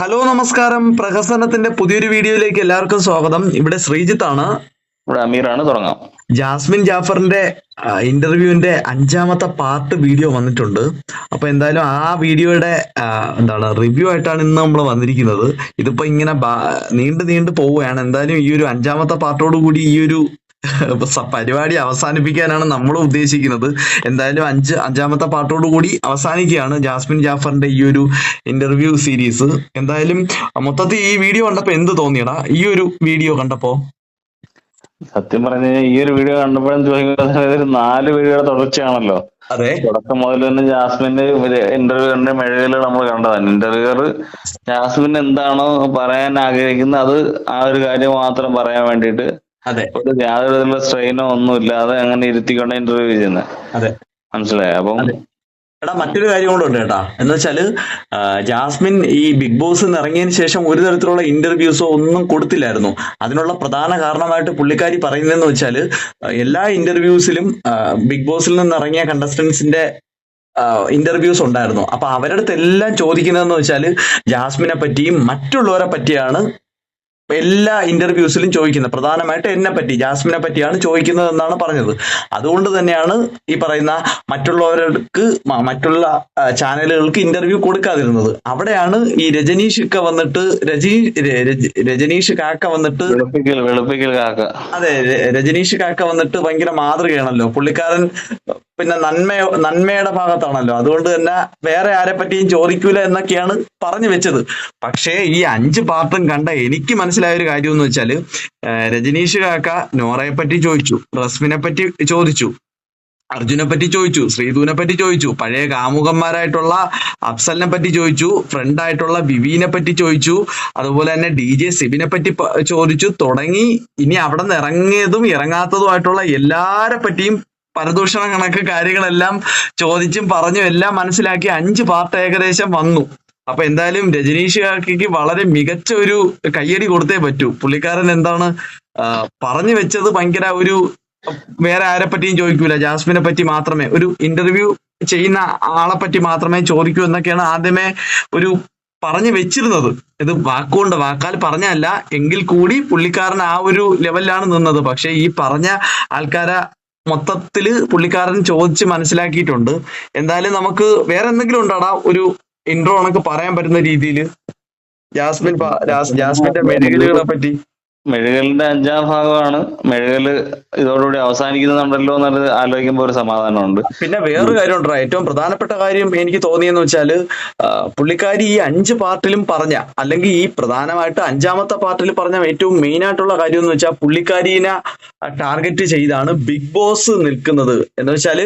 Hello നമസ്കാരം. പ്രഹസനത്തിന്റെ പുതിയൊരു വീഡിയോയിലേക്ക് എല്ലാവർക്കും സ്വാഗതം. ഇവിടെ ശ്രീജിത്ത് ആണ് ഇവിടെ അമീറാണ് തുടങ്ങാം. ജാസ്മിൻ ജാഫറിന്റെ ഇന്റർവ്യൂവിന്റെ അഞ്ചാമത്തെ പാർട്ട് വീഡിയോ വന്നിട്ടുണ്ട്. അപ്പൊ എന്തായാലും ആ വീഡിയോയുടെ എന്താണ് റിവ്യൂ ആയിട്ടാണ് ഇന്ന് നമ്മൾ വന്നിരിക്കുന്നത്. ഇതിപ്പോ ഇങ്ങനെ നീണ്ടു നീണ്ടു പോവുകയാണ്. എന്തായാലും ഈ ഒരു അഞ്ചാമത്തെ പാർട്ടോട് കൂടി ഈ ഒരു പരിപാടി അവസാനിപ്പിക്കാനാണ് നമ്മൾ ഉദ്ദേശിക്കുന്നത്. എന്തായാലും അഞ്ച് അഞ്ചാമത്തെ പാർട്ടോട് കൂടി അവസാനിക്കുകയാണ് ജാസ്മിൻ ജാഫറിന്റെ ഈ ഒരു ഇന്റർവ്യൂ സീരീസ് എന്തായാലും മൊത്തത്തിൽ ഈ വീഡിയോ കണ്ടപ്പോ എന്ത് തോന്നിയടാ? ഈ ഒരു വീഡിയോ കണ്ടപ്പോ? സത്യം പറഞ്ഞു ഈ ഒരു വീഡിയോ കണ്ടപ്പോഴും ഒരു നാല് വീഡിയോയുടെ തുടർച്ചയാണല്ലോ. അതെ. തുടക്കം മുതൽ തന്നെ ജാസ്മിന്റെ ഇന്റർവ്യൂ കണ്ട മെഴുകൽ നമ്മൾ കണ്ടതാണ്. ഇന്റർവ്യൂർ ജാസ്മിൻ എന്താണോ പറയാൻ ആഗ്രഹിക്കുന്നത് അത് ആ ഒരു കാര്യം മാത്രം പറയാൻ വേണ്ടിയിട്ട് അതെ. യാതൊരു വിധത്തിലുള്ള സ്ട്രെയിനോ ഒന്നും ഇല്ലാതെ അങ്ങനെ ഇരുത്തിക്കൊണ്ട് ഇന്റർവ്യൂ ചെയ്യുന്നത് അതെ. മനസ്സിലായി? അപ്പം എടാ മറ്റൊരു കാര്യം കൂടെ ഉണ്ട് കേട്ടാ. എന്ന് വെച്ചാൽ ജാസ്മിൻ ഈ ബിഗ് ബോസ് ഇറങ്ങിയതിന് ശേഷം ഒരു തരത്തിലുള്ള ഇന്റർവ്യൂസോ ഒന്നും കൊടുത്തില്ലായിരുന്നു. അതിനുള്ള പ്രധാന കാരണമായിട്ട് പുള്ളിക്കാരി പറയുന്നതെന്ന് വെച്ചാൽ ആ, എല്ലാ ഇന്റർവ്യൂസിലും ബിഗ് ബോസിൽ നിന്ന് ഇറങ്ങിയ കണ്ടസ്റ്റൻസിന്റെ ഇന്റർവ്യൂസ് ഉണ്ടായിരുന്നു. അപ്പൊ അവരുടെ എല്ലാം ചോദിക്കുന്നതെന്ന് വെച്ചാൽ ജാസ്മിനെ പറ്റിയും മറ്റുള്ളവരെ പറ്റിയാണ് എല്ലാ ഇന്റർവ്യൂസിലും ചോദിക്കുന്നത്. പ്രധാനമായിട്ട് എന്നെ പറ്റി ജാസ്മിനെ പറ്റിയാണ് ചോദിക്കുന്നത് എന്നാണ് പറഞ്ഞത്. അതുകൊണ്ട് തന്നെയാണ് ഈ പറയുന്ന മറ്റുള്ളവർക്ക് മറ്റുള്ള ചാനലുകൾക്ക് ഇന്റർവ്യൂ കൊടുക്കാതിരുന്നത്. അവിടെയാണ് ഈ രജനീഷ് ഒക്കെ വന്നിട്ട് രജി രജനീഷ് കാക്ക വന്നിട്ട് വെളുപ്പിക്കൽ കാക്ക. അതെ രജനീഷ് കാക്ക വന്നിട്ട് ഭയങ്കര മാതൃകയാണല്ലോ. പുള്ളിക്കാരൻ പിന്നെ നന്മ നന്മയുടെ ഭാഗത്താണല്ലോ. അതുകൊണ്ട് തന്നെ വേറെ ആരെ പറ്റിയും ചോദിക്കൂല എന്നൊക്കെയാണ് പറഞ്ഞു വെച്ചത്. പക്ഷേ ഈ അഞ്ച് പാർട്ടും കണ്ട എനിക്ക് മനസ്സിലായ ഒരു കാര്യം എന്ന് വെച്ചാൽ ആ, രജനീഷ് കാക്ക നോറയെ പറ്റി ചോദിച്ചു റസ്മിനെ പറ്റി ചോദിച്ചു അർജുനെ പറ്റി ചോദിച്ചു ശ്രീധുവിനെ പറ്റി ചോദിച്ചു പഴയ കാമുകന്മാരായിട്ടുള്ള അഫ്സലിനെ പറ്റി ചോദിച്ചു ഫ്രണ്ട് ആയിട്ടുള്ള ബിബീനെ പറ്റി ചോദിച്ചു അതുപോലെ തന്നെ ഡി ജെ സിബിനെ പറ്റി ചോദിച്ചു തുടങ്ങി ഇനി അവിടെ നിന്ന് ഇറങ്ങിയതും ഇറങ്ങാത്തതുമായിട്ടുള്ള എല്ലാരെ പറ്റിയും പരദൂഷണ കണക്ക് കാര്യങ്ങളെല്ലാം ചോദിച്ചും പറഞ്ഞും എല്ലാം മനസ്സിലാക്കി അഞ്ച് പാർട്ട് ഏകദേശം വന്നു. അപ്പൊ എന്തായാലും രജനീഷ് കാക്കിക്ക് വളരെ മികച്ച ഒരു കയ്യടി കൊടുത്തേ പറ്റൂ. പുള്ളിക്കാരൻ എന്താണ് പറഞ്ഞു വെച്ചത് ഭയങ്കര ഒരു വേറെ ആരെ പറ്റിയും ചോദിക്കൂല. ജാസ്മിനെ പറ്റി മാത്രമേ ഒരു ഇന്റർവ്യൂ ചെയ്യുന്ന ആളെ പറ്റി മാത്രമേ ചോദിക്കൂ എന്നൊക്കെയാണ് ആദ്യമേ ഒരു പറഞ്ഞു വെച്ചിരുന്നത്. ഇത് വാക്കുകൊണ്ട് വാക്കാൽ പറഞ്ഞല്ല എങ്കിൽ കൂടി പുള്ളിക്കാരൻ ആ ഒരു ലെവലിലാണ് നിന്നത്. പക്ഷെ ഈ പറഞ്ഞ ആൾക്കാരെ മൊത്തത്തിൽ പുള്ളിക്കാരൻ ചോദിച്ച് മനസ്സിലാക്കിയിട്ടുണ്ട്. എന്തായാലും നമുക്ക് വേറെ എന്തെങ്കിലും ഉണ്ടാടാ ഒരു ഇൻട്രോ കണക്ക് പറയാൻ പറ്റുന്ന രീതിയിൽ ജാസ്മിൻ ജാസ്മിന്റെ മെഴുകലുകളെ പറ്റി. മെഴുകലിന്റെ അഞ്ചാം ഭാഗമാണ്. മെഴുകൽ ഇതോടുകൂടി അവസാനിക്കുന്നുണ്ടല്ലോ എന്നുള്ളത് ആലോചിക്കുമ്പോൾ ഒരു സമാധാനമുണ്ട്. പിന്നെ വേറൊരു കാര്യം ഉണ്ടോ ഏറ്റവും പ്രധാനപ്പെട്ട കാര്യം എനിക്ക് തോന്നിയെന്ന് വെച്ചാൽ ആ, പുള്ളിക്കാരി ഈ അഞ്ച് പാർട്ടിലും പറഞ്ഞ അല്ലെങ്കിൽ ഈ പ്രധാനമായിട്ട് അഞ്ചാമത്തെ പാർട്ടിൽ പറഞ്ഞ ഏറ്റവും മെയിൻ ആയിട്ടുള്ള കാര്യം എന്ന് വെച്ചാൽ പുള്ളിക്കാരിനെ ടാർഗറ്റ് ചെയ്താണ് ബിഗ് ബോസ് നിൽക്കുന്നത്. എന്ന് വെച്ചാൽ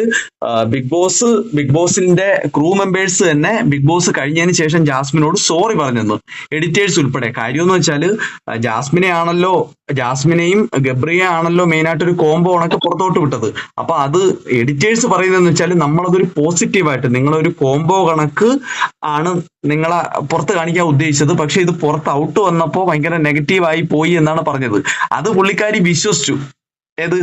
ബിഗ് ബോസ് ബിഗ് ബോസിന്റെ ക്രൂ മെമ്പേഴ്സ് തന്നെ ബിഗ് ബോസ് കഴിഞ്ഞതിന് ശേഷം ജാസ്മിനോട് സോറി പറഞ്ഞെന്ന്. എഡിറ്റേഴ്സ് ഉൾപ്പെടെ. കാര്യം എന്ന് വെച്ചാൽ ആ, ജാസ്മിനെ ആണല്ലോ ജാസ്മിനെയും ഗബ്രിയെ ആണല്ലോ മെയിൻ ആയിട്ട് ഒരു കോംബോ ഉണക്ക് പുറത്തോട്ട് വിട്ടത്. അപ്പൊ അത് എഡിറ്റേഴ്സ് പറയുന്നതെന്ന് വെച്ചാൽ നമ്മളതൊരു പോസിറ്റീവായിട്ട് നിങ്ങളൊരു കോംബോ കണക്ക് ആണ് നിങ്ങളെ പുറത്ത് കാണിക്കാൻ ഉദ്ദേശിച്ചത്. പക്ഷെ ഇത് പുറത്ത് ഔട്ട് വന്നപ്പോ ഭയങ്കര നെഗറ്റീവായി പോയി എന്നാണ് പറഞ്ഞത്. അത് പുള്ളിക്കാരി വിശ്വസിച്ചു. ഏത്?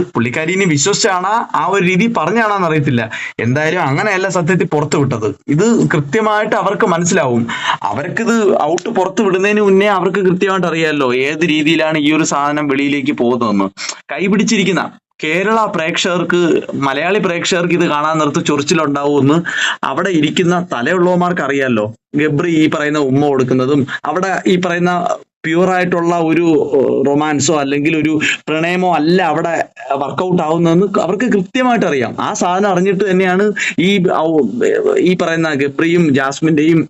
ഇനി വിശ്വസിച്ചാണ്? ആ ഒരു രീതി പറഞ്ഞാണെന്ന് അറിയത്തില്ല. എന്തായാലും അങ്ങനെയല്ല സത്യത്തിൽ പുറത്തു വിട്ടത്. ഇത് കൃത്യമായിട്ട് അവർക്ക് മനസ്സിലാവും. അവർക്കിത് ഔട്ട് പുറത്ത് വിടുന്നതിന് മുന്നേ അവർക്ക് കൃത്യമായിട്ട് അറിയാമല്ലോ ഏത് രീതിയിലാണ് ഈ ഒരു സാധനം വെളിയിലേക്ക് പോകുന്നതെന്ന്. കൈപിടിച്ചിരിക്കുന്ന കേരള പ്രേക്ഷകർക്ക് മലയാളി പ്രേക്ഷകർക്ക് ഇത് കാണാൻ നിർത്ത് ചൊറിച്ചിലുണ്ടാവുമെന്ന് അവിടെ ഇരിക്കുന്ന തലയുള്ളവന്മാർക്ക് അറിയാമല്ലോ ഗബ്രി ഈ പറയുന്ന ഉമ്മ കൊടുക്കുന്നതും അവിടെ ഈ പറയുന്ന പ്യുവറായിട്ടുള്ള ഒരു റൊമാൻസോ അല്ലെങ്കിൽ ഒരു പ്രണയമോ അല്ല അവിടെ വർക്കൗട്ട് ആവുന്നതെന്ന് അവർക്ക് കൃത്യമായിട്ട് അറിയാം ആ സാധനം അറിഞ്ഞിട്ട് തന്നെയാണ് ഈ ഈ പറയുന്ന ഗബ്രിയും ജാസ്മിന്റെയും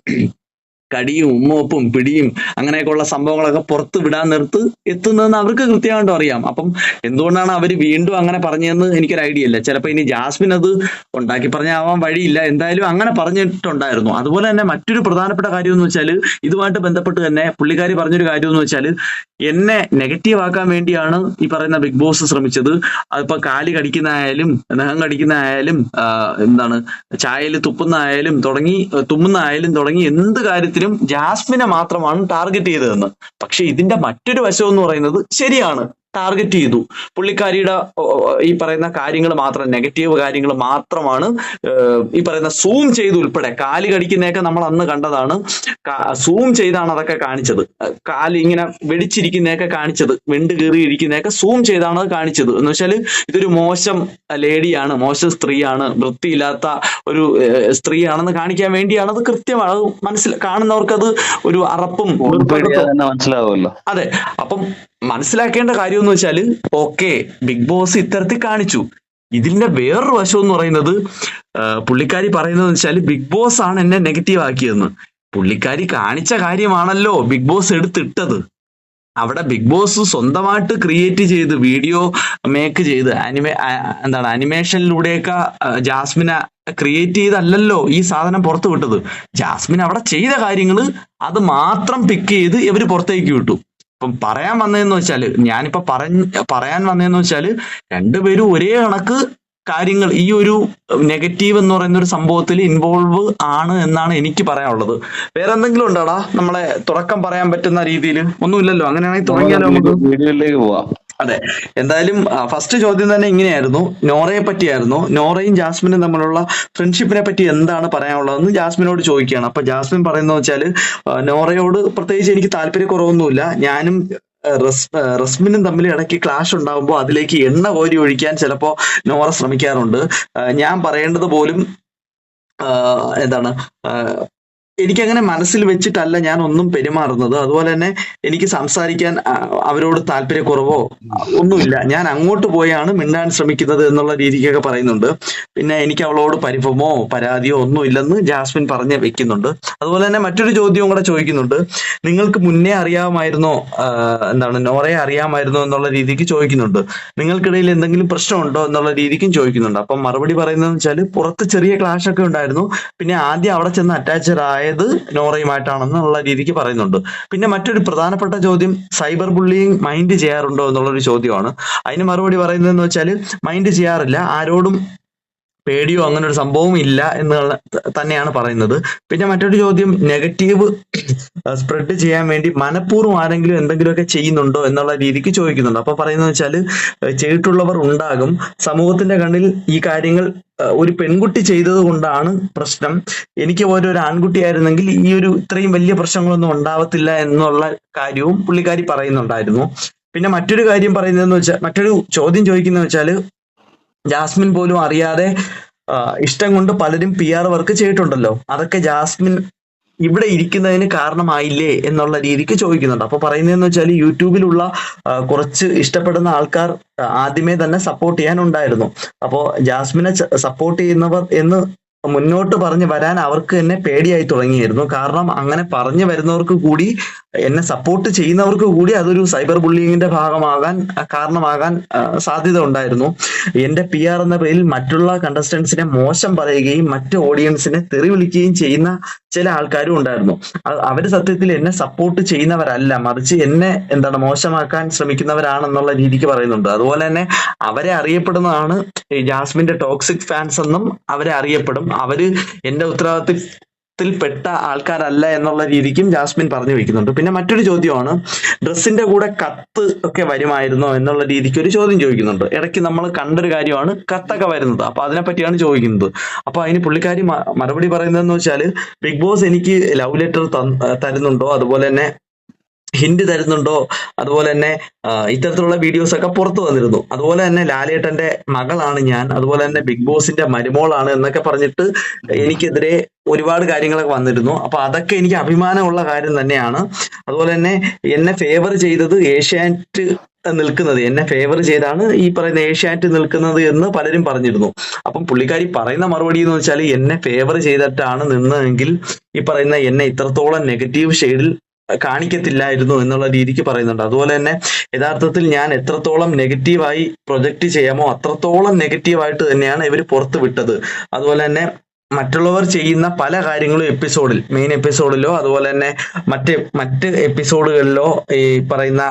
കടിയും ഉമ്മോപ്പും പിടിയും അങ്ങനെയൊക്കെയുള്ള സംഭവങ്ങളൊക്കെ പുറത്ത് വിടാൻ നിർത്ത് എത്തുന്നതെന്ന് അവർക്ക് കൃത്യമായിട്ടും അറിയാം. അപ്പം എന്തുകൊണ്ടാണ് അവർ വീണ്ടും അങ്ങനെ പറഞ്ഞതെന്ന് എനിക്കൊരു ഐഡിയ ഇല്ല. ചിലപ്പോൾ ഇനി ജാസ്മിൻ അത് ഉണ്ടാക്കി പറഞ്ഞാവാൻ വഴിയില്ല. എന്തായാലും അങ്ങനെ പറഞ്ഞിട്ടുണ്ടായിരുന്നു. അതുപോലെ തന്നെ മറ്റൊരു പ്രധാനപ്പെട്ട കാര്യം എന്ന് വെച്ചാൽ ഇതുമായിട്ട് ബന്ധപ്പെട്ട് തന്നെ പുള്ളിക്കാരി പറഞ്ഞൊരു കാര്യം എന്ന് വെച്ചാൽ എന്നെ നെഗറ്റീവ് ആക്കാൻ വേണ്ടിയാണ് ഈ പറയുന്ന ബിഗ് ബോസ് ശ്രമിച്ചത്. അതിപ്പോ കാലി കടിക്കുന്നതായാലും നഖം കടിക്കുന്നതായാലും എന്താണ് ചായയിൽ തുപ്പുന്നതായാലും തുടങ്ങി തുമ്മുന്നതായാലും തുടങ്ങി എന്ത് ജാസ്മിനെ മാത്രമാണ് ടാർഗറ്റ് ചെയ്തതെന്ന്. പക്ഷെ ഇതിന്റെ മറ്റൊരു വശം എന്ന് പറയുന്നത് ശരിയാണ്. ടാർഗറ്റ് ചെയ്തു. പുള്ളിക്കാരിയുടെ ഈ പറയുന്ന കാര്യങ്ങൾ മാത്രം നെഗറ്റീവ് കാര്യങ്ങൾ മാത്രമാണ് ഈ പറയുന്ന സൂം ചെയ്ത് ഉൾപ്പെടെ കാൽ കടിക്കുന്നതൊക്കെ നമ്മൾ അന്ന് കണ്ടതാണ് സൂം ചെയ്താണ് അതൊക്കെ കാണിച്ചത്. കാൽ ഇങ്ങനെ വെടിച്ചിരിക്കുന്നതൊക്കെ കാണിച്ചത് വെണ്ട് കീറി ഇരിക്കുന്നതൊക്കെ സൂം ചെയ്താണ് അത് കാണിച്ചത്. എന്ന് വെച്ചാൽ ഇതൊരു മോശം ലേഡിയാണ് മോശം സ്ത്രീയാണ് വൃത്തിയില്ലാത്ത ഒരു സ്ത്രീയാണെന്ന് കാണിക്കാൻ വേണ്ടിയാണ് അത് കൃത്യമാണ് അത് മനസ്സിൽ കാണുന്നവർക്ക് അത് ഒരു അറപ്പും മനസ്സിലാവുമല്ലോ. അതെ അപ്പം മനസ്സിലാക്കേണ്ട കാര്യം എന്ന് വെച്ചാൽ ഓക്കെ ബിഗ് ബോസ് ഇത്തരത്തിൽ കാണിച്ചു. ഇതിന്റെ വേറൊരു വശം എന്ന് പറയുന്നത് പുള്ളിക്കാരി പറയുന്നത് വെച്ചാൽ ബിഗ് ബോസ് ആണ് എന്നെ നെഗറ്റീവ് ആക്കിയതെന്ന്. പുള്ളിക്കാരി കാണിച്ച കാര്യമാണല്ലോ ബിഗ് ബോസ് എടുത്തിട്ടത്. അവിടെ ബിഗ് ബോസ് സ്വന്തമായിട്ട് ക്രിയേറ്റ് ചെയ്ത് വീഡിയോ മേക്ക് ചെയ്ത് അനിമേ എന്താണ് അനിമേഷനിലൂടെയൊക്കെ ജാസ്മിന ജാസ്മിനെ ക്രിയേറ്റ് ചെയ്തല്ലല്ലോ ഈ സാധനം പുറത്തു വിട്ടത്. ജാസ്മിൻ അവിടെ ചെയ്ത കാര്യങ്ങൾ അത് മാത്രം പിക്ക് ചെയ്ത് ഇവർ പുറത്തേക്ക് വിട്ടു. ഇപ്പം പറയാൻ വന്നതെന്ന് വെച്ചാൽ ഞാനിപ്പോ പറഞ്ഞ പറയാൻ വന്നതെന്ന് വെച്ചാൽ രണ്ടുപേരും ഒരേ കണക്ക് കാര്യങ്ങൾ ഈ ഒരു നെഗറ്റീവ് എന്ന് പറയുന്ന ഒരു സംഭവത്തിൽ ഇൻവോൾവ് ആണ് എന്നാണ് എനിക്ക് പറയാനുള്ളത്. വേറെ എന്തെങ്കിലും ഉണ്ടോടാ നമ്മളെ തുടക്കം പറയാൻ പറ്റുന്ന രീതിയിൽ ഒന്നുമില്ലല്ലോ അങ്ങനെയാണെങ്കിൽ തുടങ്ങിയാലോ നമുക്ക്. വീഡിയോയിലേക്ക് പോവാം. അതെ. എന്തായാലും ഫസ്റ്റ് ചോദ്യം തന്നെ ഇങ്ങനെയായിരുന്നു. നോറയെ പറ്റിയായിരുന്നു. നോറയും ജാസ്മിനും തമ്മിലുള്ള ഫ്രണ്ട്ഷിപ്പിനെ പറ്റി എന്താണ് പറയാനുള്ളതെന്ന് ജാസ്മിനോട് ചോദിക്കുകയാണ്. അപ്പൊ ജാസ്മിൻ പറയുന്നത് വെച്ചാൽ ആ, നോറയോട് പ്രത്യേകിച്ച് എനിക്ക് താല്പര്യക്കുറവൊന്നുമില്ല. ഞാനും റസ്മിനും തമ്മിൽ ഇടയ്ക്ക് ക്ലാഷ് ഉണ്ടാകുമ്പോൾ അതിലേക്ക് എണ്ണ കോരി ഒഴിക്കാൻ ചിലപ്പോൾ നോറ ശ്രമിക്കാറുണ്ട്. ഞാൻ പറയേണ്ടത് പോലും എന്താണ് എനിക്കങ്ങനെ മനസ്സിൽ വെച്ചിട്ടല്ല ഞാൻ ഒന്നും പെരുമാറുന്നത്. അതുപോലെ തന്നെ എനിക്ക് സംസാരിക്കാൻ അവരോട് താല്പര്യക്കുറവോ ഒന്നുമില്ല. ഞാൻ അങ്ങോട്ട് പോയാണ് മിണ്ടാൻ ശ്രമിക്കുന്നത് എന്നുള്ള രീതിക്കൊക്കെ പറയുന്നുണ്ട്. പിന്നെ എനിക്ക് അവളോട് പരിഭവമോ പരാതിയോ ഒന്നും ഇല്ലെന്ന് ജാസ്മിൻ പറഞ്ഞ് വെക്കുന്നുണ്ട്. അതുപോലെ തന്നെ മറ്റൊരു ചോദ്യവും കൂടെ ചോദിക്കുന്നുണ്ട്. നിങ്ങൾക്ക് മുന്നേ അറിയാമായിരുന്നോ എന്താണ് നോറയെ അറിയാമായിരുന്നോ എന്നുള്ള രീതിക്ക് ചോദിക്കുന്നുണ്ട്. നിങ്ങൾക്കിടയിൽ എന്തെങ്കിലും പ്രശ്നമുണ്ടോ എന്നുള്ള രീതിക്കും ചോദിക്കുന്നുണ്ട്. അപ്പം മറുപടി പറയുന്നത് വെച്ചാൽ പുറത്ത് ചെറിയ ക്ലാഷ് ഒക്കെ ഉണ്ടായിരുന്നു. പിന്നെ ആദ്യം അവിടെ ചെന്ന് അറ്റാച്ചഡ് ആയത് നോറയുമായിട്ടാണെന്നുള്ള രീതിക്ക് പറയുന്നുണ്ട്. പിന്നെ മറ്റൊരു പ്രധാനപ്പെട്ട ചോദ്യം സൈബർ ബുള്ളിങ് മൈൻഡ് ചെയ്യാറുണ്ടോ എന്നുള്ളൊരു ചോദ്യമാണ്. അതിന് മറുപടി പറയുന്നതെന്ന് വെച്ചാൽ മൈൻഡ് ചെയ്യാറില്ല ആരോടും പേടിയോ അങ്ങനെ ഒരു സംഭവം ഇല്ല എന്ന് തന്നെയാണ് പറയുന്നത്. പിന്നെ മറ്റൊരു ചോദ്യം നെഗറ്റീവ് സ്പ്രെഡ് ചെയ്യാൻ വേണ്ടി മനഃപൂർവം ആരെങ്കിലും എന്തെങ്കിലുമൊക്കെ ചെയ്യുന്നുണ്ടോ എന്നുള്ള രീതിക്ക് ചോദിക്കുന്നുണ്ട്. അപ്പൊ പറയുന്നത് വെച്ചാൽ ചെയ്തിട്ടുള്ളവർ ഉണ്ടാകും. സമൂഹത്തിന്റെ കണ്ണിൽ ഈ കാര്യങ്ങൾ ഒരു പെൺകുട്ടി ചെയ്തത് കൊണ്ടാണ് പ്രശ്നം. എനിക്ക് പോലെ ഒരു ആൺകുട്ടിയായിരുന്നെങ്കിൽ ഈ ഒരു ഇത്രയും വലിയ പ്രശ്നങ്ങളൊന്നും ഉണ്ടാവത്തില്ല എന്നുള്ള കാര്യവും പുള്ളിക്കാരി പറയുന്നുണ്ടായിരുന്നു. പിന്നെ മറ്റൊരു കാര്യം പറയുന്നതെന്ന് വെച്ചാൽ മറ്റൊരു ചോദ്യം ചോദിക്കുന്നത് വെച്ചാൽ ജാസ്മിൻ പോലും അറിയാതെ ഇഷ്ടം കൊണ്ട് പലരും പി ആർ വർക്ക് ചെയ്തിട്ടുണ്ടല്ലോ. അതൊക്കെ ജാസ്മിൻ ഇവിടെ ഇരിക്കുന്നതിന് കാരണമായില്ലേ എന്നുള്ള രീതിക്ക് ചോദിക്കുന്നുണ്ട്. അപ്പൊ പറയുന്നതെന്ന് വെച്ചാൽ യൂട്യൂബിലുള്ള കുറച്ച് ഇഷ്ടപ്പെടുന്ന ആൾക്കാർ ആദ്യമേ തന്നെ സപ്പോർട്ട് ചെയ്യാനുണ്ടായിരുന്നു അപ്പോ ജാസ്മിനെ സപ്പോർട്ട് ചെയ്യുന്നവർ എന്ന് മുന്നോട്ട് പറഞ്ഞു വരാൻ അവർക്ക് തന്നെ പേടിയായി തുടങ്ങിയിരുന്നു. കാരണം അങ്ങനെ പറഞ്ഞു വരുന്നവർക്ക് കൂടി എന്നെ സപ്പോർട്ട് ചെയ്യുന്നവർക്ക് കൂടി അതൊരു സൈബർ ബുള്ളിങ്ങിന്റെ ഭാഗമാകാൻ കാരണമാകാൻ സാധ്യത ഉണ്ടായിരുന്നു. എന്റെ പി ആർ എന്ന പേരിൽ മറ്റുള്ള കണ്ടസ്റ്റൻസിനെ മോശം പറയുകയും മറ്റ് ഓഡിയൻസിനെ തെറി വിളിക്കുകയും ചെയ്യുന്ന ചില ആൾക്കാരും ഉണ്ടായിരുന്നു. അവർ സത്യത്തിൽ എന്നെ സപ്പോർട്ട് ചെയ്യുന്നവരല്ല. മറിച്ച് എന്നെ എന്താണ് മോശമാക്കാൻ ശ്രമിക്കുന്നവരാണെന്നുള്ള രീതിക്ക് പറയുന്നുണ്ട്. അതുപോലെ തന്നെ അവരെ അറിയപ്പെടുന്നതാണ് ജാസ്മിന്റെ ടോക്സിക് ഫാൻസ് എന്നും അവരെ അറിയപ്പെടും. അവർ എന്റെ ഉത്തരവാദിത്തത്തിൽ പെട്ട ആൾക്കാരല്ല എന്നുള്ള രീതിക്കും ജാസ്മിൻ പറഞ്ഞു വെക്കുന്നുണ്ട്. പിന്നെ മറ്റൊരു ചോദ്യമാണ് ഡ്രസ്സിന്റെ കൂടെ കത്ത് ഒക്കെ വരുമായിരുന്നോ എന്നുള്ള രീതിക്ക് ഒരു ചോദ്യം ചോദിക്കുന്നുണ്ട്. ഇടയ്ക്ക് നമ്മൾ കണ്ടൊരു കാര്യമാണ് കത്തൊക്കെ വരുന്നത്. അപ്പൊ അതിനെ പറ്റിയാണ് ചോദിക്കുന്നത്. അപ്പൊ അതിന് പുള്ളിക്കാരി മറുപടി പറയുന്നതെന്ന് വെച്ചാൽ ബിഗ് ബോസ് എനിക്ക് ലവ് ലെറ്റർ തരുന്നുണ്ടോ? അതുപോലെ തന്നെ ഹിന്റ് തരുന്നുണ്ടോ? അതുപോലെ തന്നെ ഇത്തരത്തിലുള്ള വീഡിയോസ് ഒക്കെ പുറത്തു വന്നിരുന്നു. അതുപോലെ തന്നെ ലാലേട്ടന്റെ മകളാണ് ഞാൻ. അതുപോലെ തന്നെ ബിഗ് ബോസിന്റെ മരുമോളാണ് എന്നൊക്കെ പറഞ്ഞിട്ട് എനിക്കെതിരെ ഒരുപാട് കാര്യങ്ങളൊക്കെ വന്നിരുന്നു. അപ്പൊ അതൊക്കെ എനിക്ക് അഭിമാനമുള്ള കാര്യം തന്നെയാണ്. അതുപോലെ തന്നെ എന്നെ ഫേവർ ചെയ്തത് ഏഷ്യാനെറ്റ് നിൽക്കുന്നത് എന്നെ ഫേവർ ചെയ്താണ് ഈ പറയുന്ന ഏഷ്യാനെറ്റ് നിൽക്കുന്നത് എന്ന് പലരും പറഞ്ഞിരുന്നു. അപ്പം പുള്ളിക്കാരി പറയുന്ന മറുപടി എന്ന് വെച്ചാൽ എന്നെ ഫേവർ ചെയ്തിട്ടാണ് നിന്നതെങ്കിൽ ഈ പറയുന്ന എന്നെ ഇത്രത്തോളം നെഗറ്റീവ് ഷെയ്ഡിൽ കാണിക്കത്തില്ലായിരുന്നു എന്നുള്ള രീതിക്ക് പറയുന്നുണ്ട്. അതുപോലെ തന്നെ യഥാർത്ഥത്തിൽ ഞാൻ എത്രത്തോളം നെഗറ്റീവായി പ്രൊജക്റ്റ് ചെയ്യാമോ അത്രത്തോളം നെഗറ്റീവായിട്ട് തന്നെയാണ് ഇവർ പുറത്ത് വിട്ടത്. അതുപോലെ തന്നെ മറ്റുള്ളവർ ചെയ്യുന്ന പല കാര്യങ്ങളും എപ്പിസോഡിൽ മെയിൻ എപ്പിസോഡിലോ അതുപോലെ തന്നെ മറ്റ് മറ്റ് എപ്പിസോഡുകളിലോ ഈ പറയുന്ന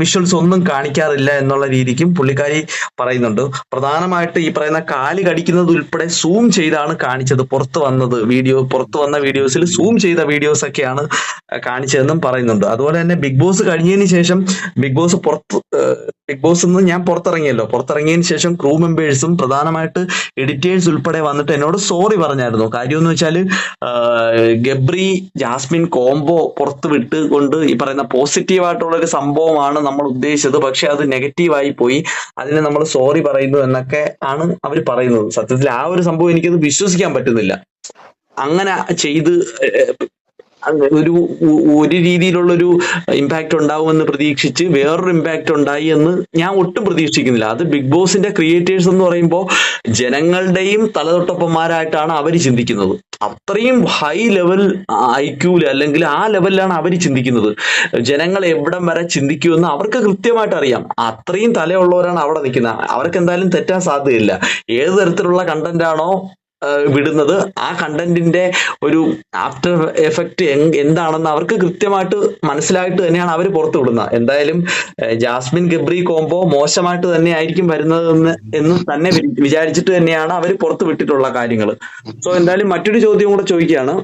വിഷ്വൽസ് ഒന്നും കാണിക്കാറില്ല എന്നുള്ള രീതിക്കും പുള്ളിക്കാരി പറയുന്നുണ്ട്. പ്രധാനമായിട്ട് ഈ പറയുന്ന കാൽ കടിക്കുന്നത് ഉൾപ്പെടെ സൂം ചെയ്താണ് കാണിച്ചത് പുറത്ത് വന്നത് വീഡിയോ പുറത്ത് വന്ന വീഡിയോസിൽ സൂം ചെയ്ത വീഡിയോസ് ഒക്കെയാണ് കാണിച്ചതെന്നും പറയുന്നുണ്ട്. അതുപോലെ തന്നെ ബിഗ് ബോസ് കഴിഞ്ഞതിന് ശേഷം ബിഗ് ബോസ് പുറത്ത് ബിഗ് ബോസ് നിന്ന് ഞാൻ പുറത്തിറങ്ങിയല്ലോ. പുറത്തിറങ്ങിയതിന് ശേഷം ക്രൂ മെമ്പേഴ്സും പ്രധാനമായിട്ട് എഡിറ്റേഴ്സ് ഉൾപ്പെടെ വന്നിട്ട് എന്നോട് സോറി പറഞ്ഞായിരുന്നു. കാര്യം എന്ന് വെച്ചാൽ ഗബ്രി ജാസ്മിൻ കോംബോ പുറത്ത് വിട്ടുകൊണ്ട് ഈ പറയുന്ന പോസിറ്റീവ് ആയിട്ടുള്ള ഒരു സംഭവമാണ് നമ്മൾ ഉദ്ദേശിച്ചത്. പക്ഷെ അത് നെഗറ്റീവായി പോയി. അതിന് നമ്മൾ സോറി പറയുന്നു എന്നൊക്കെ ആണ് അവർ പറയുന്നത്. സത്യത്തിൽ ആ ഒരു സംഭവം എനിക്കത് വിശ്വസിക്കാൻ പറ്റുന്നില്ല. അങ്ങനെ ചെയ്ത് ഒരു ഒരു രീതിയിലുള്ള ഒരു ഇമ്പാക്ട് ഉണ്ടാവുമെന്ന് പ്രതീക്ഷിച്ച് വേറൊരു ഇമ്പാക്ട് ഉണ്ടായി എന്ന് ഞാൻ ഒട്ടും പ്രതീക്ഷിക്കുന്നില്ല. അത് ബിഗ് ബോസിന്റെ ക്രിയേറ്റേഴ്സ് എന്ന് പറയുമ്പോൾ ജനങ്ങളുടെയും തലതൊട്ടപ്പന്മാരായിട്ടാണ് അവർ ചിന്തിക്കുന്നത്. അത്രയും ഹൈ ലെവൽ ഐക്യൂൽ അല്ലെങ്കിൽ ആ ലെവലിലാണ് അവർ ചിന്തിക്കുന്നത്. ജനങ്ങൾ എവിടം വരെ ചിന്തിക്കുമെന്ന് അവർക്ക് കൃത്യമായിട്ട് അറിയാം. അത്രയും തലയുള്ളവരാണ് അവിടെ നിൽക്കുന്നത്. അവർക്ക് എന്തായാലും തെറ്റാൻ സാധ്യതയില്ല. ഏത് തരത്തിലുള്ള കണ്ടന്റ് ആണോ വിടുന്നത്. ആ കണ്ടന്റിന്റെ ഒരു ആഫ്റ്റർ എഫക്റ്റ് എന്താണെന്ന് അവർക്ക് കൃത്യമായിട്ട് മനസ്സിലായിട്ട് തന്നെയാണ് അവർ പുറത്തു വിടുന്നത്. എന്തായാലും ജാസ്മിൻ ഗബ്രി കോംബോ മോശമായിട്ട് തന്നെ ആയിരിക്കും വരുന്നത് എന്ന് തന്നെ വിചാരിച്ചിട്ട് തന്നെയാണ് അവർ പുറത്തു വിട്ടിട്ടുള്ള കാര്യങ്ങൾ സോ എന്തായാലും മറ്റൊരു ചോദ്യം കൂടെ ചോദിക്കുകയാണ്.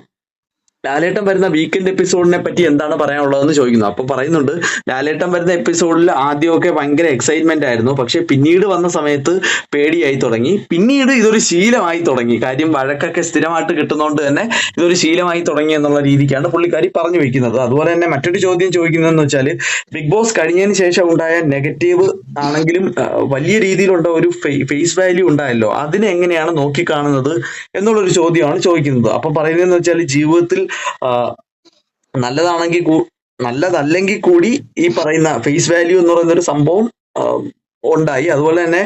ലാലേട്ടൻ വരുന്ന വീക്കെൻഡ് എപ്പിസോഡിനെ പറ്റി എന്താണ് പറയാനുള്ളതെന്ന് ചോദിക്കുന്നു. അപ്പൊ പറയുന്നുണ്ട് ലാലേട്ടൻ വരുന്ന എപ്പിസോഡിൽ ആദ്യമൊക്കെ ഭയങ്കര എക്സൈറ്റ്മെന്റ് ആയിരുന്നു. പക്ഷെ പിന്നീട് വന്ന സമയത്ത് പേടിയായി തുടങ്ങി. പിന്നീട് ഇതൊരു ശീലമായി തുടങ്ങി. കാര്യം വഴക്കൊക്കെ സ്ഥിരമായിട്ട് കിട്ടുന്നതുകൊണ്ട് തന്നെ ഇതൊരു ശീലമായി തുടങ്ങി എന്നുള്ള രീതിക്കാണ് പുള്ളിക്കാരി പറഞ്ഞു വെക്കുന്നത്. അതുപോലെ തന്നെ മറ്റൊരു ചോദ്യം ചോദിക്കുന്നതെന്ന് വെച്ചാൽ ബിഗ് ബോസ് കഴിഞ്ഞതിന് ശേഷം ഉണ്ടായ നെഗറ്റീവ് ആണെങ്കിലും വലിയ രീതിയിലുള്ള ഒരു ഫേസ് വാല്യൂ ഉണ്ടായല്ലോ. അതിനെ എങ്ങനെയാണ് നോക്കിക്കാണുന്നത് എന്നുള്ളൊരു ചോദ്യമാണ് ചോദിക്കുന്നത്. അപ്പൊ പറയുന്നതെന്ന് വെച്ചാൽ ജീവിതത്തിൽ നല്ലതാണെങ്കിൽ നല്ലതല്ലെങ്കിൽ കൂടി ഈ പറയുന്ന ഫേസ് വാല്യൂ എന്ന് പറയുന്ന ഒരു സംഭവം ഉണ്ടായി. അതുപോലെ തന്നെ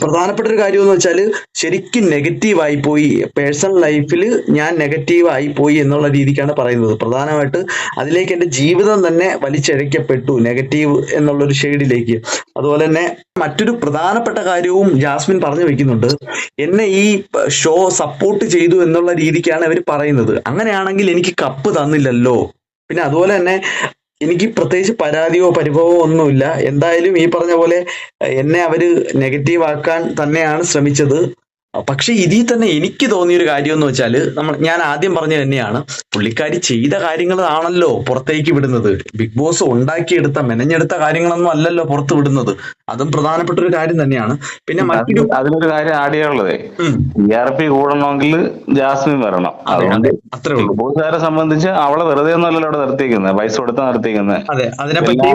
പ്രധാനപ്പെട്ട ഒരു കാര്യം എന്ന് വെച്ചാൽ ശരിക്കും നെഗറ്റീവായി പോയി. പേഴ്സണൽ ലൈഫിൽ ഞാൻ നെഗറ്റീവായി പോയി എന്നുള്ള രീതിക്കാണ് പറയുന്നത്. പ്രധാനമായിട്ട് അതിലേക്ക് എന്റെ ജീവിതം തന്നെ വലിച്ചഴക്കപ്പെട്ടു നെഗറ്റീവ് എന്നുള്ള ഒരു ഷെയ്ഡിലേക്ക് അതുപോലെ തന്നെ മറ്റൊരു പ്രധാനപ്പെട്ട കാര്യവും ജാസ്മിൻ പറഞ്ഞു വെക്കുന്നുണ്ട്. എന്നെ ഈ ഷോ സപ്പോർട്ട് ചെയ്തു എന്നുള്ള രീതിക്കാണ് അവർ പറയുന്നത്. അങ്ങനെയാണെങ്കിൽ എനിക്ക് കപ്പ് തന്നില്ലല്ലോ. പിന്നെ അതുപോലെ തന്നെ എനിക്ക് പ്രത്യേകിച്ച് പരാതിയോ പരിഭവമോ ഒന്നുമില്ല. എന്തായാലും ഈ പറഞ്ഞ പോലെ എന്നെ അവർ നെഗറ്റീവ് ആക്കാൻ തന്നെയാണ് ശ്രമിച്ചത്. പക്ഷെ ഇതിൽ തന്നെ എനിക്ക് തോന്നിയ ഒരു കാര്യം എന്ന് വെച്ചാൽ നമ്മൾ ഞാൻ ആദ്യം പറഞ്ഞത് തന്നെയാണ് പുള്ളിക്കാരി ചെയ്ത കാര്യങ്ങളാണല്ലോ പുറത്തേക്ക് വിടുന്നത്. ബിഗ് ബോസ് ഉണ്ടാക്കിയെടുത്ത മെനഞ്ഞെടുത്ത കാര്യങ്ങളൊന്നും അല്ലല്ലോ പുറത്ത് വിടുന്നത്. അതും പ്രധാനപ്പെട്ട ഒരു കാര്യം തന്നെയാണ്. പിന്നെ മറ്റൊരു അതിലൊരു കാര്യം ആഡ് ചെയ്യാനുള്ളതേ. ടി ആർ പി കൂടണമെങ്കിൽ ജാസ്മിൻ വരണം. അതുകൊണ്ട് അതെ. അത്രേ ഉള്ളൂ. ബോസുകാരെ സംബന്ധിച്ച് അവളെ വെറുതെ ഒന്നുമല്ലല്ലോ അവിടെ നിർത്തിയിരിക്കുന്നത് പൈസ കൊടുത്താ നിർത്തിയിരിക്കുന്നത് അതെ അതിനെപ്പറ്റി.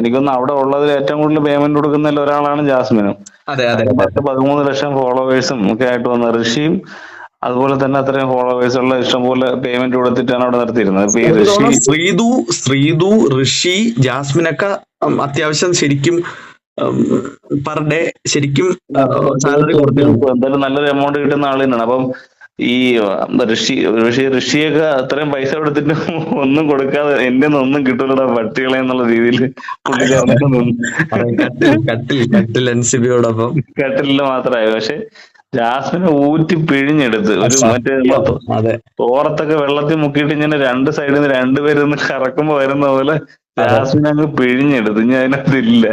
എനിക്കൊന്ന് അവിടെ ഉള്ളതിൽ ഏറ്റവും കൂടുതൽ പേയ്മെന്റ് കൊടുക്കുന്ന ഒരാളാണ് ജാസ്മിനും. അതെ അതെ. പത്ത് പതിമൂന്ന് ലക്ഷം ഫോളോവേഴ്സും ഒക്കെ ആയിട്ട് വന്ന ഋഷിയും അതുപോലെ തന്നെ അത്രയും ഫോളോവേഴ്സ് ഉള്ള ഇഷ്ടംപോലെ പേയ്മെന്റ് കൊടുത്തിട്ടാണ് അവിടെ നിർത്തിയിരുന്നത് ഇപ്പൊ ഈ ഋഷി ശ്രീതു ശ്രീതു ഋഷി ജാസ്മിനൊക്കെ അത്യാവശ്യം ശരിക്കും പെർ ഡേ ശരിക്കും സാലറി കൊടുത്തിരുന്നു. എന്തായാലും നല്ലൊരു എമൗണ്ട് കിട്ടുന്ന ആൾ തന്നെയാണ്. അപ്പം ഈ ഋഷി ഋഷി ഋഷിയൊക്കെ അത്രയും പൈസ കൊടുത്തിട്ട് ഒന്നും കൊടുക്കാതെ എന്റെ ഒന്നും കിട്ടൂലടാ പട്ടികളെ എന്നുള്ള രീതിയിൽ നിന്ന്. ബിയോടൊപ്പം കട്ടിലിൽ മാത്രമായി. പക്ഷെ ജാസ്മിനെ ഊറ്റി പിഴിഞ്ഞെടുത്ത് ഒരു മറ്റേ ഓറത്തൊക്കെ തോറത്തൊക്കെ വെള്ളത്തിൽ മുക്കിയിട്ട് ഇങ്ങനെ രണ്ട് സൈഡിൽ നിന്ന് രണ്ടുപേരൊന്ന് കറക്കുമ്പോ വരുന്ന പോലെ ജാസ്മിൻ അങ്ങ് പിഴിഞ്ഞെടുത്ത്. ഇനി അതിനകത്ത് ഇല്ല.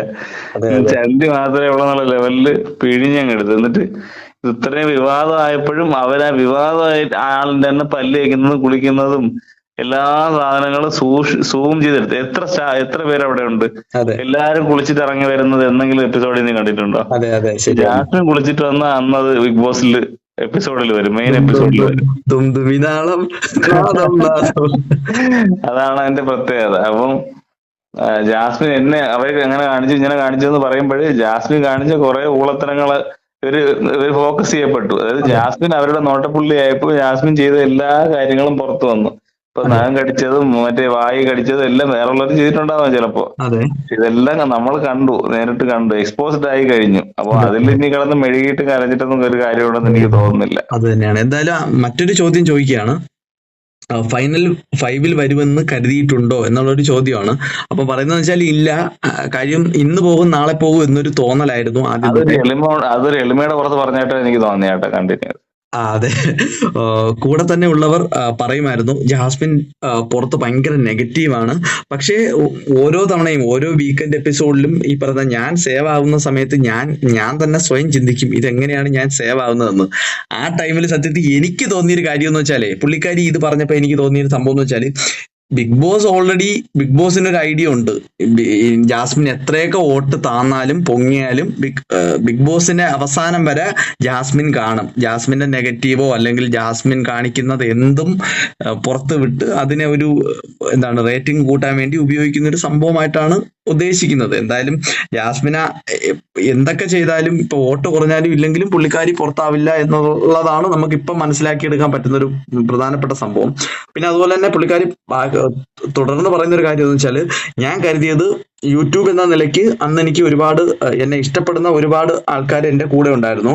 അതെ ചണ്ടി മാത്രമേ ഉള്ളെന്നുള്ള ലെവലിൽ പിഴിഞ്ഞങ്ങ് എടുത്ത്. എന്നിട്ട് ഇത്രയും വിവാദമായപ്പോഴും അവരാ വിവാദമായി ആളിന്റെ തന്നെ പല്ല് വയ്ക്കുന്നതും കുളിക്കുന്നതും എല്ലാ സാധനങ്ങളും സൂക്ഷി സൂം ചെയ്തെടുത്ത്. എത്ര എത്ര പേര് അവിടെ ഉണ്ട് എല്ലാരും കുളിച്ചിട്ട് ഇറങ്ങി വരുന്നത് എന്തെങ്കിലും എപ്പിസോഡിൽ നീ കണ്ടിട്ടുണ്ടോ? ജാസ്മിൻ കുളിച്ചിട്ട് വന്ന അന്നത് ബിഗ് ബോസിൽ എപ്പിസോഡിൽ വരും മെയിൻ എപ്പിസോഡിൽ വരും. അതാണ് അതിന്റെ പ്രത്യേകത. അപ്പം ജാസ്മിൻ എന്നെ അവരെ എങ്ങനെ കാണിച്ചു ഇങ്ങനെ കാണിച്ചു എന്ന് പറയുമ്പോഴേ ജാസ്മിൻ കാണിച്ച കുറെ ഊളത്തരങ്ങൾ ഇവർ ഫോക്കസ് ചെയ്യപ്പെട്ടു. അതായത് ജാസ്മിൻ അവരുടെ നോട്ടപ്പുള്ളി ആയപ്പോ ജാസ്മിൻ ചെയ്ത എല്ലാ കാര്യങ്ങളും പുറത്തു വന്നു. ഇപ്പൊ നഖം കടിച്ചതും മറ്റേ വായി കടിച്ചതും എല്ലാം വേറുള്ളവർ ചെയ്തിട്ടുണ്ടാവാം ചിലപ്പോ. അതെ. ഇതെല്ലാം നമ്മൾ കണ്ടു നേരിട്ട് കണ്ടു എക്സ്പോസ്ഡ് ആയി കഴിഞ്ഞു. അപ്പൊ അതിൽ ഇനി കിടന്ന് മെഴുകിയിട്ട് കരഞ്ഞിട്ടൊന്നും ഒരു കാര്യമുണ്ടെന്ന് എനിക്ക് തോന്നുന്നില്ല. അത് തന്നെയാണ്. എന്തായാലും മറ്റൊരു ചോദ്യം ചോദിക്കുകയാണ്. ഫൈനൽ ഫൈവിൽ വരുമെന്ന് കരുതിയിട്ടുണ്ടോ എന്നുള്ളൊരു ചോദ്യമാണ്. അപ്പൊ പറയുന്നത് വെച്ചാൽ ഇല്ല. കാര്യം ഇന്ന് പോകും നാളെ പോകും എന്നൊരു തോന്നലായിരുന്നു ആദ്യം. അതൊരു എളിമയുടെ പുറത്ത് പറഞ്ഞായിട്ട് എനിക്ക് തോന്നിയാട്ടോ കണ്ടിന്യൂ ആ അതെ. കൂടെ തന്നെ ഉള്ളവർ പറയുമായിരുന്നു ജാസ്മിൻ പുറത്ത് ഭയങ്കര ആണ്. പക്ഷേ ഓരോ തവണയും ഓരോ വീക്കെൻഡ് എപ്പിസോഡിലും ഈ പറഞ്ഞ ഞാൻ സേവ് ആവുന്ന സമയത്ത് ഞാൻ ഞാൻ തന്നെ സ്വയം ചിന്തിക്കും ഇതെങ്ങനെയാണ് ഞാൻ സേവ് ആവുന്നതെന്ന്. ആ ടൈമിൽ സത്യത്തിൽ എനിക്ക് തോന്നിയൊരു കാര്യം എന്ന് വെച്ചാലേ പുള്ളിക്കാരി ഇത് പറഞ്ഞപ്പോൾ എനിക്ക് തോന്നിയൊരു സംഭവം എന്ന് വെച്ചാൽ ബിഗ് ബോസ് ഓൾറെഡി ബിഗ് ബോസിന് ഒരു ഐഡിയ ഉണ്ട്. ജാസ്മിൻ എത്രയൊക്കെ വോട്ട് താന്നാലും പൊങ്ങിയാലും ബിഗ് ബിഗ് ബോസിന്റെ അവസാനം വരെ ജാസ്മിൻ കാണും. ജാസ്മിന്റെ നെഗറ്റീവോ അല്ലെങ്കിൽ ജാസ്മിൻ കാണിക്കുന്നത് എന്തും പുറത്തുവിട്ട് പുറത്ത് വിട്ട് അതിനെ ഒരു എന്താണ് റേറ്റിംഗ് കൂട്ടാൻ വേണ്ടി ഉപയോഗിക്കുന്ന ഒരു സംഭവമായിട്ടാണ് ഉദ്ദേശിക്കുന്നത്. എന്തായാലും ജാസ്മിന എന്തൊക്കെ ചെയ്താലും ഇപ്പൊ വോട്ട് കുറഞ്ഞാലും ഇല്ലെങ്കിലും പുള്ളിക്കാരി പുറത്താവില്ല എന്നുള്ളതാണ് നമുക്ക് ഇപ്പം മനസ്സിലാക്കിയെടുക്കാൻ പറ്റുന്ന ഒരു പ്രധാനപ്പെട്ട സംഭവം. പിന്നെ അതുപോലെ തന്നെ പുള്ളിക്കാരി തുടർന്ന് പറയുന്ന ഒരു കാര്യം എന്ന് വെച്ചാൽ ഞാൻ കരുതിയത് യൂട്യൂബ് എന്ന നിലയ്ക്ക് അന്ന് എനിക്ക് ഒരുപാട് എന്നെ ഇഷ്ടപ്പെടുന്ന ഒരുപാട് ആൾക്കാർ എന്റെ കൂടെ ഉണ്ടായിരുന്നു.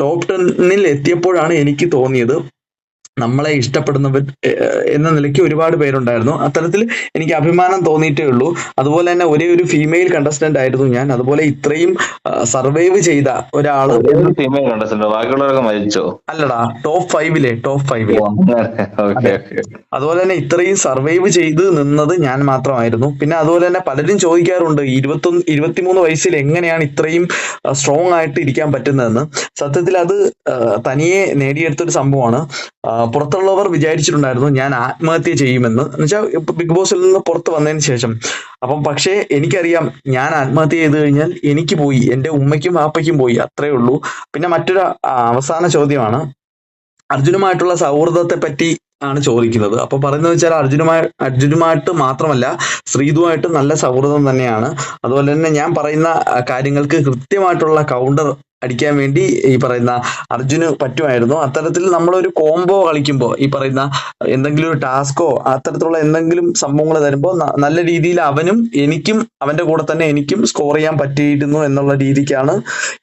ടോപ്പ് ടെന്നിൽ എത്തിയപ്പോഴാണ് എനിക്ക് തോന്നിയത് നമ്മളെ ഇഷ്ടപ്പെടുന്നവർ എന്ന നിലയ്ക്ക് ഒരുപാട് പേരുണ്ടായിരുന്നു. അത്തരത്തിൽ എനിക്ക് അഭിമാനം തോന്നിയിട്ടേ ഉള്ളൂ. അതുപോലെ തന്നെ ഒരേ ഒരു ഫീമെയിൽ കണ്ടസ്റ്റന്റ് ആയിരുന്നു ഞാൻ. അതുപോലെ ഇത്രയും സർവൈവ് ചെയ്ത ഒരാൾ ഫീമെയിൽ കണ്ടസ്റ്റന്റ് ബാക്കിയുള്ളവരൊക്കെ മരിച്ചോ? അല്ലടാ ടോപ്പ് ഫൈവിലെ ടോപ്പ് ഫൈവിലെ അതുപോലെ തന്നെ ഇത്രയും സർവൈവ് ചെയ്ത് നിന്നത് ഞാൻ മാത്രമായിരുന്നു. പിന്നെ അതുപോലെ തന്നെ പലരും ചോദിക്കാറുണ്ട് ഇരുപത്തൊന്ന് ഇരുപത്തിമൂന്ന് വയസ്സിൽ എങ്ങനെയാണ് ഇത്രയും സ്ട്രോങ് ആയിട്ട് ഇരിക്കാൻ പറ്റുന്നതെന്ന്. സത്യത്തിൽ അത് തനിയെ നേടിയെടുത്തൊരു സംഭവമാണ്. പുറത്തുള്ളവർ വിചാരിച്ചിട്ടുണ്ടായിരുന്നു ഞാൻ ആത്മഹത്യ ചെയ്യുമെന്ന്. എന്നുവെച്ചാൽ ബിഗ് ബോസിൽ നിന്ന് പുറത്ത് വന്നതിന് ശേഷം. അപ്പം പക്ഷേ എനിക്കറിയാം ഞാൻ ആത്മഹത്യ ചെയ്ത് കഴിഞ്ഞാൽ എനിക്ക് പോയി എന്റെ ഉമ്മയ്ക്കും വാപ്പയ്ക്കും പോയി അത്രേ ഉള്ളൂ. പിന്നെ മറ്റൊരു അവസാന ചോദ്യമാണ് അർജുനുമായിട്ടുള്ള സൗഹൃദത്തെ പറ്റി ആണ് ചോദിക്കുന്നത്. അപ്പൊ പറയുന്നത് വെച്ചാൽ അർജുനുമായി അർജുനുമായിട്ട് മാത്രമല്ല ശ്രീതുമായിട്ട് നല്ല സൗഹൃദം തന്നെയാണ്. അതുപോലെ തന്നെ ഞാൻ പറയുന്ന കാര്യങ്ങൾക്ക് കൃത്യമായിട്ടുള്ള കൗണ്ടർ അടിക്കാൻ വേണ്ടി ഈ പറയുന്ന അർജുന് പറ്റുമായിരുന്നു. അത്തരത്തിൽ നമ്മളൊരു കോംബോ കളിക്കുമ്പോൾ ഈ പറയുന്ന എന്തെങ്കിലും ഒരു ടാസ്കോ അത്തരത്തിലുള്ള എന്തെങ്കിലും സംഭവങ്ങൾ തരുമ്പോൾ നല്ല രീതിയിൽ അവനും എനിക്കും അവന്റെ കൂടെ തന്നെ എനിക്കും സ്കോർ ചെയ്യാൻ പറ്റിയിരുന്നു എന്നുള്ള രീതിക്കാണ്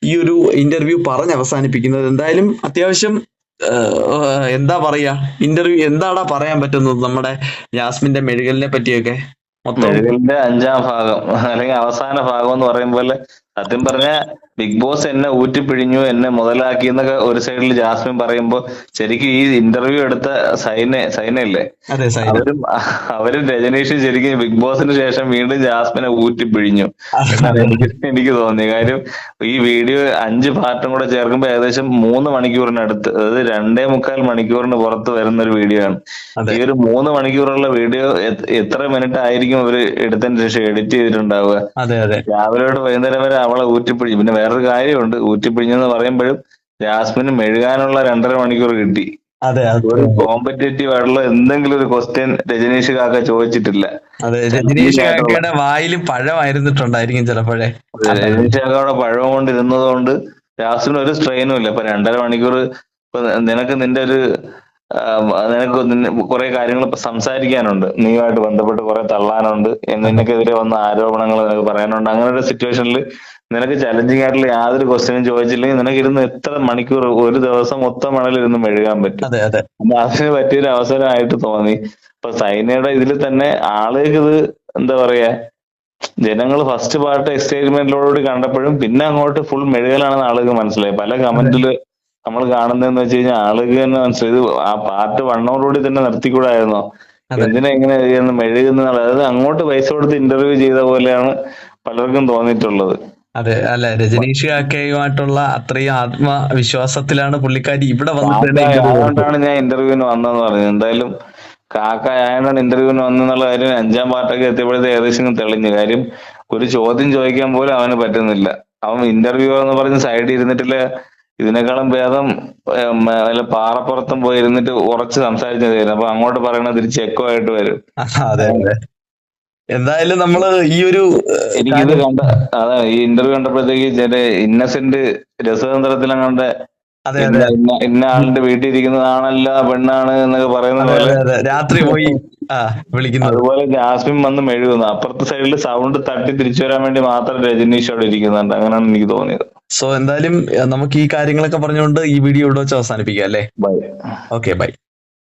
ഈ ഒരു ഇന്റർവ്യൂ പറഞ്ഞ് അവസാനിപ്പിക്കുന്നത് എന്തായാലും അത്യാവശ്യം എന്താ പറയാ? ഇന്റർവ്യൂ എന്താടാ പറയാൻ പറ്റുന്നത് നമ്മുടെ ജാസ്മിന്റെ മെഴുകലിനെ പറ്റിയൊക്കെ? മെഴുകലിന്റെ അഞ്ചാം ഭാഗം അല്ലെങ്കിൽ അവസാന ഭാഗം എന്ന് പറയും പോലെ സത്യം പറഞ്ഞ ബിഗ് ബോസ് എന്നെ ഊറ്റിപ്പിഴിഞ്ഞു എന്നെ മുതലാക്കി എന്നൊക്കെ ഒരു സൈഡിൽ ജാസ്മിൻ പറയുമ്പോ ശരിക്കും ഈ ഇന്റർവ്യൂ എടുത്ത സൈന സൈനല്ലേ അവരും അവരും രജനീഷും ശരിക്കും ബിഗ് ബോസിന് ശേഷം വീണ്ടും ജാസ്മിനെ ഊറ്റിപ്പിഴിഞ്ഞു. പിഴിഞ്ഞു എനിക്ക് തോന്നി കാര്യം. ഈ വീഡിയോ അഞ്ച് പാർട്ടും കൂടെ ചേർക്കുമ്പോൾ ഏകദേശം മൂന്ന് മണിക്കൂറിനടുത്ത് അതായത് രണ്ടേ മുക്കാൽ മണിക്കൂറിന് പുറത്ത് വരുന്ന ഒരു വീഡിയോ ആണ്. ഈ ഒരു മൂന്ന് മണിക്കൂറുള്ള വീഡിയോ എത്ര മിനിറ്റ് ആയിരിക്കും അവർ എടുത്തതിന് ശേഷം എഡിറ്റ് ചെയ്തിട്ടുണ്ടാവുക? രാവിലെ വൈകുന്നേരം വരെ അവളെ ഊറ്റിപ്പിഴിഞ്ഞു പിന്നെ വേറൊരു കാര്യമുണ്ട്. ഊറ്റിപ്പിഴിഞ്ഞെന്ന് പറയുമ്പോഴും ജാസ്മിന് മെഴുകാനുള്ള രണ്ടര മണിക്കൂർ കിട്ടി. അതെ ഒരു കോമ്പറ്റേറ്റീവ് ആയിട്ടുള്ള എന്തെങ്കിലും ഒരു ക്വസ്റ്റ്യൻ രജനീഷ് കാക്ക ചോദിച്ചിട്ടില്ല. അതെ രജനീഷ് കാക്കയുടെ വായിൽ പഴമായിരുന്നിട്ടുണ്ടായിരിക്കും ചിലപ്പോഴേ. രജനീഷ് കാക്കയുടെ പഴം കൊണ്ടിരുന്നത് കൊണ്ട് ജാസ്മിന് ഒരു സ്ട്രെയിനും ഇല്ല. ഇപ്പൊ രണ്ടര മണിക്കൂർ ഇപ്പൊ നിനക്ക് നിന്റെ ഒരു നിനക്ക് കുറെ കാര്യങ്ങൾ ഇപ്പൊ സംസാരിക്കാനുണ്ട്. നീയുമായിട്ട് ബന്ധപ്പെട്ട് കുറെ തള്ളാനുണ്ട്. നിനക്കെതിരെ വന്ന ആരോപണങ്ങൾ നിനക്ക് പറയാനുണ്ട്. അങ്ങനെ ഒരു സിറ്റുവേഷനിൽ നിനക്ക് ചലഞ്ചിങ് ആയിട്ടുള്ള യാതൊരു ക്വസ്റ്റ്യനും ചോദിച്ചില്ലെങ്കിൽ നിനക്ക് ഇരുന്ന് എത്ര മണിക്കൂർ ഒരു ദിവസം മൊത്തം മണലിൽ ഇരുന്ന് മെഴുകാൻ പറ്റും. അപ്പൊ അതിന് പറ്റിയൊരു അവസരമായിട്ട് തോന്നി. ഇപ്പൊ സൈനയുടെ ഇതിൽ തന്നെ ആളുകൾക്ക് ഇത് എന്താ പറയാ ജനങ്ങൾ ഫസ്റ്റ് പാർട്ട് എക്സ്റ്റേജ്മെന്റിലോട് കണ്ടപ്പോഴും പിന്നെ അങ്ങോട്ട് ഫുൾ മെഴുകലാണെന്ന് ആളുകൾക്ക് മനസ്സിലായി. പല കമന്റിൽ നമ്മൾ കാണുന്നതെന്ന് വെച്ച് കഴിഞ്ഞാൽ ആളുകൾ തന്നെ മനസ്സിലായി. ആ പാർട്ട് വണ്ണോടുകൂടി തന്നെ നിർത്തിക്കൂടായിരുന്നോ. എന്തിനാ ഇങ്ങനെ മെഴുകുന്ന അതായത് അങ്ങോട്ട് പൈസ കൊടുത്ത് ഇന്റർവ്യൂ ചെയ്ത പോലെയാണ് പലർക്കും തോന്നിയിട്ടുള്ളത്. അതെ അല്ല രജനീഷ് കാക്കയുമായിട്ടുള്ള അത്രയും ആത്മവിശ്വാസത്തിലാണ് പുള്ളിക്കാരി ഇവിടെ വന്നിട്ട്. ആയതുകൊണ്ടാണ് ഞാൻ ഇന്റർവ്യൂവിന് വന്നതെന്ന് പറഞ്ഞത്. എന്തായാലും കാക്ക ആയതുകൊണ്ടാണ് ഇന്റർവ്യൂവിന് വന്നെന്നുള്ള കാര്യം അഞ്ചാം പാർട്ടൊക്കെ എത്തിയപ്പോഴത്തെ ഏകദേശം തെളിഞ്ഞു. കാര്യം ഒരു ചോദ്യം ചോദിക്കാൻ പോലും അവന് പറ്റുന്നില്ല. അവൻ ഇന്റർവ്യൂ എന്ന് പറഞ്ഞ് സൈഡിൽ ഇരുന്നിട്ടില്ല. ഇതിനേക്കാളും ഭേദം വല്ല പാറപ്പുറത്തും പോയി ഇരുന്നിട്ട് ഉറച്ച് സംസാരിച്ചതായിരുന്നു അപ്പൊ അങ്ങോട്ട് പറയണത് തിരിച്ച് എക്കോ ആയിട്ട് വരും. എന്തായാലും നമ്മൾ ഈ ഒരു എനിക്കിത് കണ്ട അതാ ഈ ഇന്റർവ്യൂ കണ്ടപ്പോഴത്തേക്ക് ചില ഇന്നസെന്റ് രസതന്ത്രത്തിലങ്ങാണ്ട് അതെ ഇന്ന ആളിന്റെ വീട്ടിൽ ഇരിക്കുന്നതാണല്ല പെണ്ണാണ് എന്നൊക്കെ പറയുന്ന പോലെ. രാത്രി പോയി വിളിക്കുന്നത്. അതുപോലെ ജാസ്മിൻ വന്ന് മെഴുകുന്നു. അപ്പുറത്തെ സൈഡിൽ സൗണ്ട് തട്ടി തിരിച്ചു വരാൻ വേണ്ടി മാത്രം രജനീഷ് അവിടെ ഇരിക്കുന്നുണ്ട്. അങ്ങനെയാണ് എനിക്ക് തോന്നിയത്. സോ എന്തായാലും നമുക്ക് ഈ കാര്യങ്ങളൊക്കെ പറഞ്ഞുകൊണ്ട് ഈ വീഡിയോ ഇവിടെ വെച്ച് അവസാനിപ്പിക്കാം അല്ലേ? Bye okay bye